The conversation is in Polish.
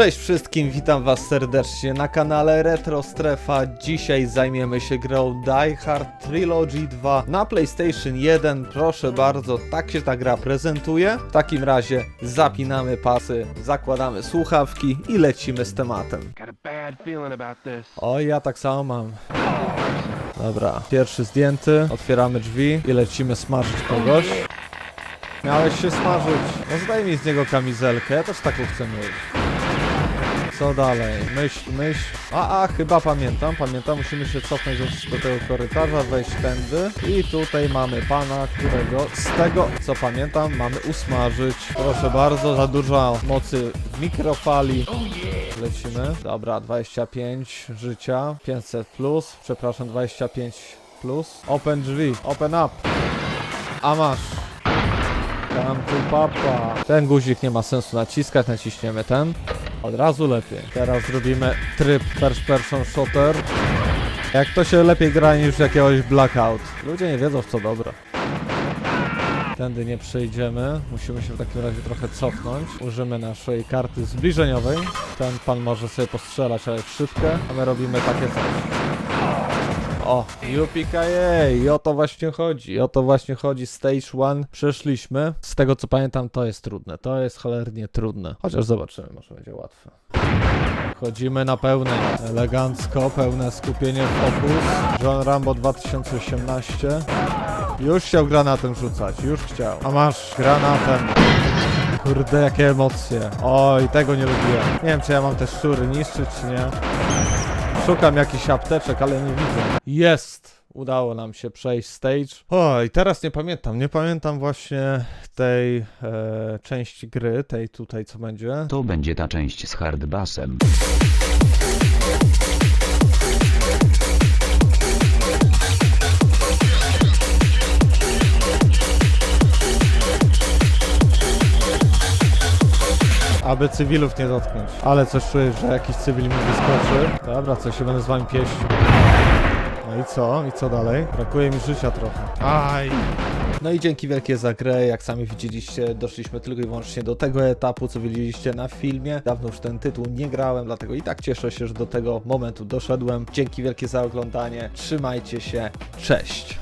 Cześć wszystkim, witam was serdecznie na kanale Retro Strefa. Dzisiaj zajmiemy się grą Die Hard Trilogy 2 na PlayStation 1. Proszę bardzo, tak się ta gra prezentuje. W takim razie zapinamy pasy, zakładamy słuchawki i lecimy z tematem. O, ja tak samo mam. Dobra, pierwszy zdjęty, otwieramy drzwi i lecimy smażyć kogoś. Miałeś się smażyć. No zdaj mi z niego kamizelkę, ja też taką chcę mieć. Co dalej? Myśl, myśl. A, a, chyba pamiętam, pamiętam, musimy się cofnąć do, tego korytarza, wejść tędy. I tutaj mamy pana, którego z tego, co pamiętam, mamy usmażyć. Proszę bardzo, za dużo mocy w mikrofali. Lecimy. Dobra, 25 życia, 500 plus, przepraszam, 25 plus. Open drzwi, open up. A masz. Tam tu papa. Ten guzik nie ma sensu naciskać, naciśniemy ten. Od razu lepiej. Teraz zrobimy tryb first person shooter. Jak to się lepiej gra niż jakiegoś blackout. Ludzie nie wiedzą w co dobra. Tędy nie przejdziemy. Musimy się w takim razie trochę cofnąć. Użymy naszej karty zbliżeniowej. Ten pan może sobie postrzelać, ale w szybkę. A my robimy takie coś. O, UPKA, i o to właśnie chodzi, o to właśnie chodzi. Stage 1 przeszliśmy. Z tego co pamiętam, to jest trudne, to jest cholernie trudne. Chociaż zobaczymy, może będzie łatwe. Chodzimy na pełne, elegancko, pełne skupienie w fokus. John Rambo 2018. Już chciał granatem rzucać, już chciał. A masz granatem. Kurde, jakie emocje. Oj, tego nie lubiłem. Nie wiem, czy ja mam te szczury niszczyć, czy nie. Szukam jakichś apteczek, ale nie widzę. Jest! Udało nam się przejść stage. O, i teraz nie pamiętam. Nie pamiętam właśnie tej e, części gry, tej tutaj co będzie. To będzie ta część z hardbassem. Aby cywilów nie dotknąć. Ale coś czuję, że jakiś cywil mi wyskoczy. Dobra, co się będę z wami pieścił. No i co? I co dalej? Brakuje mi życia trochę. Aj! No i dzięki wielkie za grę, jak sami widzieliście, doszliśmy tylko i wyłącznie do tego etapu, co widzieliście na filmie. Dawno już ten tytuł nie grałem, dlatego i tak cieszę się, że do tego momentu doszedłem. Dzięki wielkie za oglądanie, trzymajcie się, cześć!